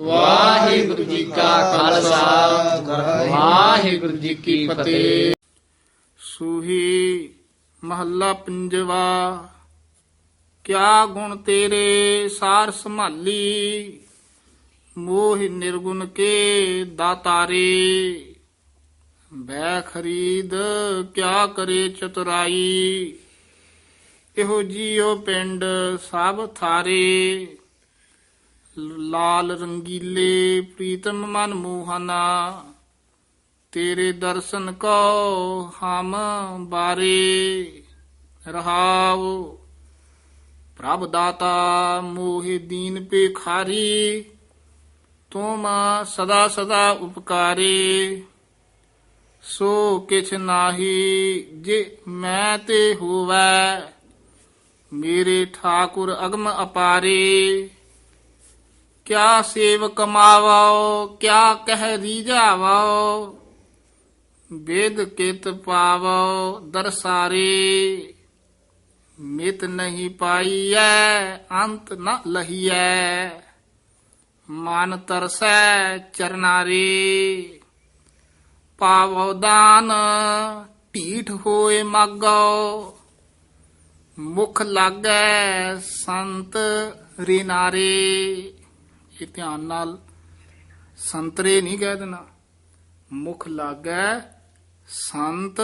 ਵਾਹਿਗੁਰੂ ਜੀ ਕਾ ਖਾਲਸਾ। ਵਾਹਿਗੁਰੂ ਜੀ ਕੀ ਫਤਿਹ। ਸੂਹੀ ਮਹੱਲਾ ਪੰਜਵਾ, ਕਿਆ ਗੁਣ ਤੇਰੇ ਸਾਰ ਸੰਭਾਲੀ? ਮੋਹ ਨਿਰਗੁਣ ਕੇ ਦਾਤਾਰੇ। ਬੈ ਖਰੀਦ, ਕਿਆ ਕਰੇ ਚਤੁਰਾਈ? ਇਹੋ ਜੀਓ ਪਿੰਡ ਸਭ ਥਾਰੇ। ਲਾਲ ਰੰਗੀਲੇ ਪ੍ਰੀਤਮ ਮਨ ਮੋਹਨਾ, ਤੇਰੇ ਦਰਸ਼ਨ ਕੋ ਹਮ ਬਾਰੇ ਰਹਾਉ। ਪ੍ਰਭ ਦਾਤਾ ਮੋਹਿ ਦੀਨ ਪੇਖਾਰੀ ਤੁਮ ਸਦਾ ਸਦਾ ਉਪਕਾਰੇ। ਸੋ ਕਿਛ ਨਾਹੀ ਜੇ ਮੈਂ ਤੇ ਹੋਵੈ, ਮੇਰੇ ਠਾਕੁਰ ਅਗਮ ਅਪਾਰੇ। ਕਿਆ ਸੇਵ ਕਮਾਵੋ ਕਿਆ ਕਹਿ ਰੀਝਾਵੋ ਵੇਦ ਕਿਤ ਪਾਵੋ, ਦਰਸਾਰੇ, ਮਿਤ ਨਹੀਂ ਪਾਈਐ, ਅੰਤ ਨ ਲਹੀਐ। ਮਨ ਤਰਸੈ ਚਰਨਾਰੇ। ਪਾਵੋ ਦਾਨ, ਢੀਠ ਹੋਏ ਮਾਗੋ ਮੁਖ ਲਾਗੈ ਸੰਤ ਰਿਨਾਰੇ। ਇਹ ਧਿਆਨ ਨਾਲ ਸੰਤਰੇ ਨਹੀਂ ਕਹਿ ਦੇਣਾ। ਮੁਖ ਲਾਗੈ ਸੰਤ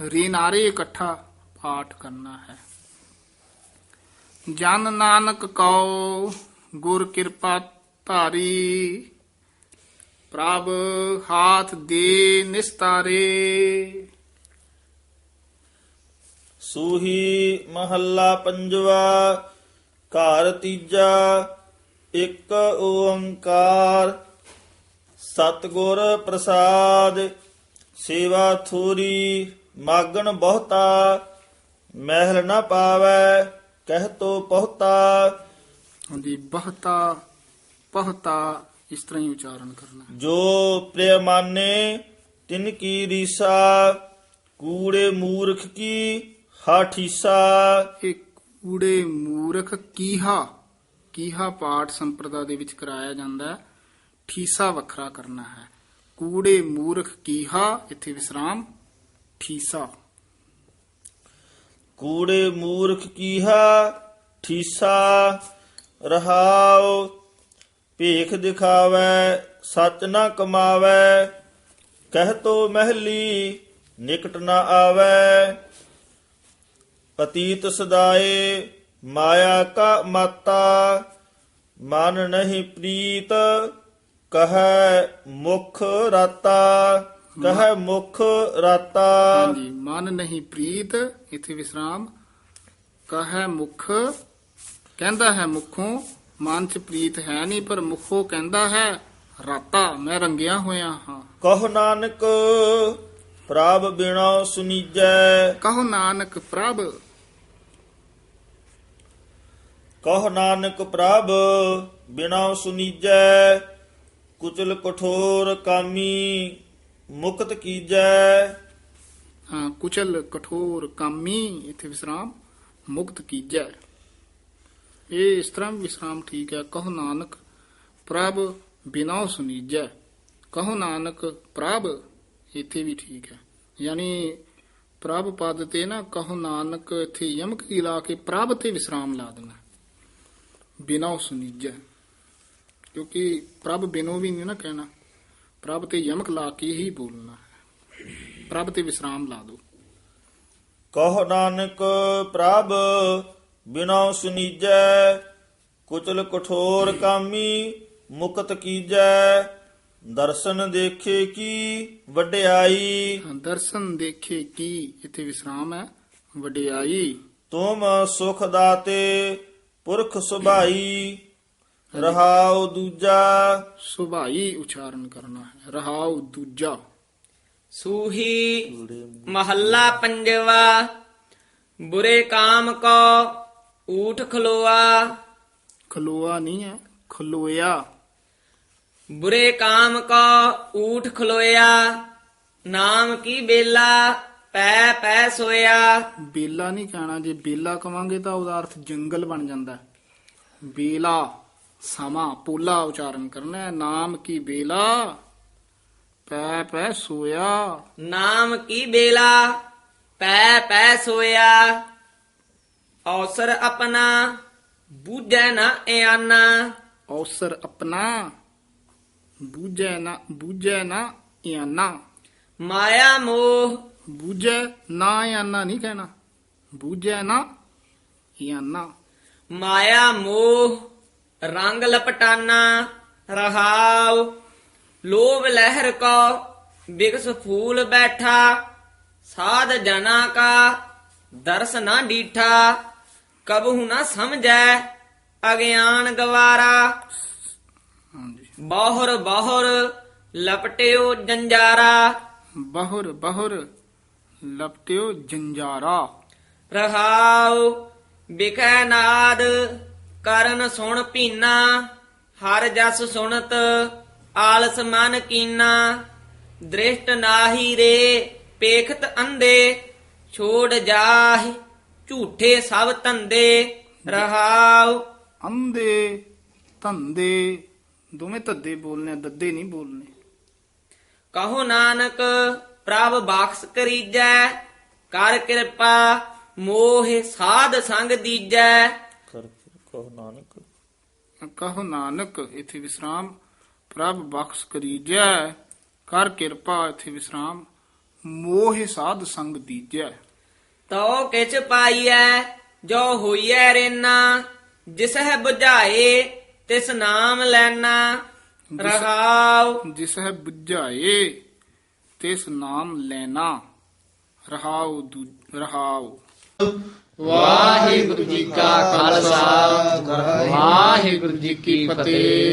ਰਿਨਾਰੇ ਇਕੱਠਾ ਪਾਠ ਕਰਨਾ ਹੈ। ਜਨ ਨਾਨਕ ਕਉ ਗੁਰ ਕਿਰਪਾ ਧਾਰੀ, ਪ੍ਰਭ ਹਾਥ ਦੇ ਨਿਸਤਾਰੇ। ਸੂਹੀ ਮਹੱਲਾ ਪੰਜਵਾ, ਘਰ ਤੀਜਾ ਇੱਕ ਓੰਕਾਰ ਸਤਿਗੁਰ ਪ੍ਰਸਾਦ ਸੇਵਾ ਥੋਰੀ ਮਾਗਣ ਬਹੁਤਾ ਮਹਿਲ ਨਾ ਪਾਵੈ ਕਹਿ ਤੋ ਬਹੁਤਾ। ਹਾਂਜੀ ਬਹੁਤਾ ਬਹੁਤਾ ਇਸ ਤਰ੍ਹਾਂ ਹੀ ਉਚਾਰਨ ਕਰਨਾ। ਜੋ ਪ੍ਰਿਯ ਮਾਨੇ ਤਿਨ ਕੀ ਰੀਸਾ ਕੂੜੇ ਮੂਰਖ ਕੀ ਹਾਠੀਸਾ। ਇਹ ਕੂੜੇ ਮੂਰਖ ਕੀਹਾ ਕੀਹਾ ਪਾਠ ਸੰਪਰਦਾ ਦੇ ਵਿੱਚ ਕਰਾਇਆ ਜਾਂਦਾ ਹੈ। ਠੀਸਾ ਵੱਖਰਾ ਕਰਨਾ ਹੈ। ਕੂੜੇ ਮੂਰਖ ਕੀਹਾ, ਇੱਥੇ ਵਿਸਰਾਮ। ਠੀਸਾ। ਕੂੜੇ ਮੂਰਖ ਕੀਹਾ, ਠੀਸਾ ਰਹਾਉ। ਭੇਖ ਦਿਖਾਵੈ, ਸੱਚ ਨਾ ਕਮਾਵੈ। ਕਹਿ ਤੋ ਮਹਿਲੀ, ਨਿਕਟ ਨਾ ਆਵੈ। ਅਤੀਤ ਸਦਾਏ ਮਾਇਆ ਕਾ ਮਾਤਾ ਮਨ ਨਹੀਂ ਪ੍ਰੀਤ ਕਹੈ ਮੁਖ ਰਾਤਾ ਕਹੈ ਮੁਖ ਰਾਤਾ। ਹਾਂਜੀ ਮਨ ਨਹੀਂ ਪ੍ਰੀਤ ਇੱਥੇ ਵਿਸਰਾਮ। ਕਹੈ ਮੁਖ ਕਹਿੰਦਾ ਹੈ ਮੁਖੋਂ ਮਨ ਚ ਪ੍ਰੀਤ ਹੈ ਨਹੀਂ ਪਰ ਮੁਖੋਂ ਕਹਿੰਦਾ ਹੈ ਰਾਤਾ। ਮੈਂ ਰੰਗਿਆ ਹੋਇਆ ਹਾਂ। ਕਹੁ ਨਾਨਕ ਪ੍ਰਭ ਬਿਨਾ ਸੁਨੀਜੈ। ਕਹੋ ਨਾਨਕ ਪ੍ਰਭ ਕਹੁ ਨਾਨਕ ਪ੍ਰਭ, ਬਿਨਾ ਸੁਨੀਜੈ ਕੁਚਲ ਕਠੋਰ ਕਾਮੀ ਮੁਕਤ ਕੀਜੈ। ਹਾਂ, ਕੁਚਲ ਕਠੋਰ ਕਾਮੀ, ਇੱਥੇ ਵਿਸਰਾਮ, ਮੁਕਤ ਕੀਜੈ। ਇਹ ਇਸ ਤਰ੍ਹਾਂ ਵਿਸਰਾਮ ਠੀਕ ਹੈ, ਕਹੋ ਨਾਨਕ ਪ੍ਰਭ, ਬਿਨਾ ਸੁਨੀਜੈ। ਕਹੋ ਨਾਨਕ ਪ੍ਰਭ, ਇੱਥੇ ਵੀ ਠੀਕ ਹੈ। ਯਾਨੀ ਪ੍ਰਭ ਪਦ ਤੇ ਨਾ ਕਹੋ ਨਾਨਕ ਇੱਥੇ ਯਮਕ ਹੀ ਲਾ ਕੇ ਪ੍ਰਭ ਤੇ ਵਿਸਰਾਮ ਲਾ ਦੇਣਾ। ਬਿਨਾ ਸੁਨੀਜੈ ਕਿਉਂਕਿ ਪ੍ਰਭ ਬਿਨੋ ਵੀ ਨਹੀਂ ਨਾ ਕਹਿਣਾ। ਪ੍ਰਭ ਤੇ ਯਮਕ ਲਾ ਕੇ ਹੀ ਬੋਲਣਾ ਪ੍ਰਭ ਤੇ ਵਿਸਰਾਮ ਲਾ ਦੋ ਕਹੁ ਨਾਨਕ ਪ੍ਰਭ ਬਿਨਾ ਸੁਨੀਜੈ ਕੁਚਲ ਕਠੋਰ ਕਾਮੀ ਮੁਕਤ ਕੀਜੈ ਦਰਸ਼ਨ ਦੇਖੇ ਕੀ ਵਡਿਆਈ? ਦਰਸ਼ਨ ਦੇਖੇ ਕੀ ਇੱਥੇ ਵਿਸਰਾਮ ਹੈ। ਵਡਿਆਈ। ਤੁਮ ਸੁਖ ਦਾਤੇ ਪੁਰਖ ਸੁਭਾਈ ਰਹਾਉ ਦੂਜਾ ਸੁਭਾਈ ਉਚਾਰਨ ਕਰਨਾ ਹੈ ਰਹਾਉ ਦੂਜਾ ਸੂਹੀ ਮਹੱਲਾ ਪੰਜਵਾ ਬੁਰੇ ਕਾਮ ਕੋ ਊਠ ਖਲੋਆ ਖਲੋਆ ਨਹੀਂ ਹੈ ਖਲੋਇਆ ਬੁਰੇ ਕਾਮ ਕੋ ਊਠ ਖਲੋਇਆ ਨਾਮ ਕੀ ਬੇਲਾ ਪੈ ਪੈ ਸੋਇਆ। ਬੇਲਾ ਨਹੀਂ ਕਹਿਣਾ ਜੇ ਬੇਲਾ ਕਵਾਂਗੇ ਤਾਂ ਉਹਦਾ ਅਰਥ ਜੰਗਲ ਬਣ ਜਾਂਦਾ ਹੈ। ਬੇਲਾ ਸਮਾਂ ਪੋਲਾ ਉਚਾਰਨ ਕਰਨਾ ਹੈ। ਨਾਮ ਕੀ ਬੇਲਾ? ਪੈ ਪੈ ਸੋਇਆ। ਨਾਮ ਕੀ ਬੇਲਾ? ਪੈ ਪੈ ਸੋਇਆ। ਔਸਰ ਆਪਣਾ ਬੂਝੈ ਨਾ ਇਆਨਾ। ਔਸਰ ਆਪਣਾ ਬੂਝੈ ਨਾ ਬੂਝੈ ਨਾ ਇਆਨਾ। ਮਾਇਆ ਮੋਹ ਬੂਝੈ ਨਾ ਇਆਨਾ ਨਹੀਂ ਕਹਿਣਾ। ਬੂਝੈ ਨਾ ਇਆਨਾ ਮਾਇਆ ਮੋਹ ਰੰਗ ਲਪਟਾਨਾ ਰਹਾਉ ਲੋਭ ਲਹਿਰ ਕੋ ਬਿਗਸ ਫੂਲ ਬੈਠਾ ਸਾਧ ਜਨਾ ਕਾ ਦਰਸ ਨਾ ਡੀਠਾ ਕਬਹੂ ਨਾ ਸਮਝੈ ਅਗਿਆਨ ਗਵਾਰਾ। ਬਾਹਰ ਬਾਹਰ ਲਪਟਿਓ ਜੰਜਾਰਾ। ਬਹੁਰ ਬਹੁਰ ਲਪਟਿਓ ਜੰਜਾਰਾ। ਰਹਾਉ ਬਿਖੈ ਨਾਦ ਕਰਨ ਸੁਣ ਪੀਨਾ ਹਰ ਜਸ ਸੁਣਤ ਆਲਸ ਮਨ ਕੀਨਾ। ਦ੍ਰਿਸ਼ਟ ਨਾਹੀ ਰੇ ਪੇਖਤ ਅੰਦੇ ਛੋੜ ਜਾਹਿ ਝੂਠੇ ਸਭ ਧੰਦੇ। ਰਹਾਉ ਅੰਦੇ ਧੰਦੇ ਦੋਵੇਂ ਧੱਦੇ ਬੋਲਨੇ ਦੱਦੇ ਨਹੀਂ ਬੋਲਨੇ ਕਹੋ ਨਾਨਕ ਪ੍ਰਭ ਬਾਖਸ ਕਰੀਜੈ ਕਰ ਕਿਰਪਾ ਮੋਹ ਸਾਧ ਸੰਗ ਦੀਜੈ। ਕਰ ਕਹੋ ਨਾਨਕ। ਕਹੋ ਨਾਨਕ ਇਥੇ ਵਿਸਰਾਮ ਪ੍ਰਭ ਬਖਸ਼ ਕਰੀਜੈ ਕਰ ਕਿਰਪਾ ਇਥੇ ਵਿਸਰਾਮ ਮੋਹ ਸਾਧ ਸੰਗ ਦੀਜੈ। ਤੋ ਕਿਛ ਪਾਈਐ ਜੋ ਹੋਈਐ ਰੇਨਾ ਜਿਸਹਿ 부ਝਾਏ ਤਿਸ ਨਾਮ ਲੈਣਾ ਰਹਾਉ। ਜਿਸ ਹੈ 부ਝਾਏ ਤਿਸ ਨਾਮ ਲੈਣਾ ਰਹਾਉ ਰਹਾਉ। ਵਾਹਿਗੁਰੂ ਜੀ ਕਾ ਖਾਲਸਾ ਵਾਹਿਗੁਰੂ ਜੀ ਕੀ ਫਤਿਹ।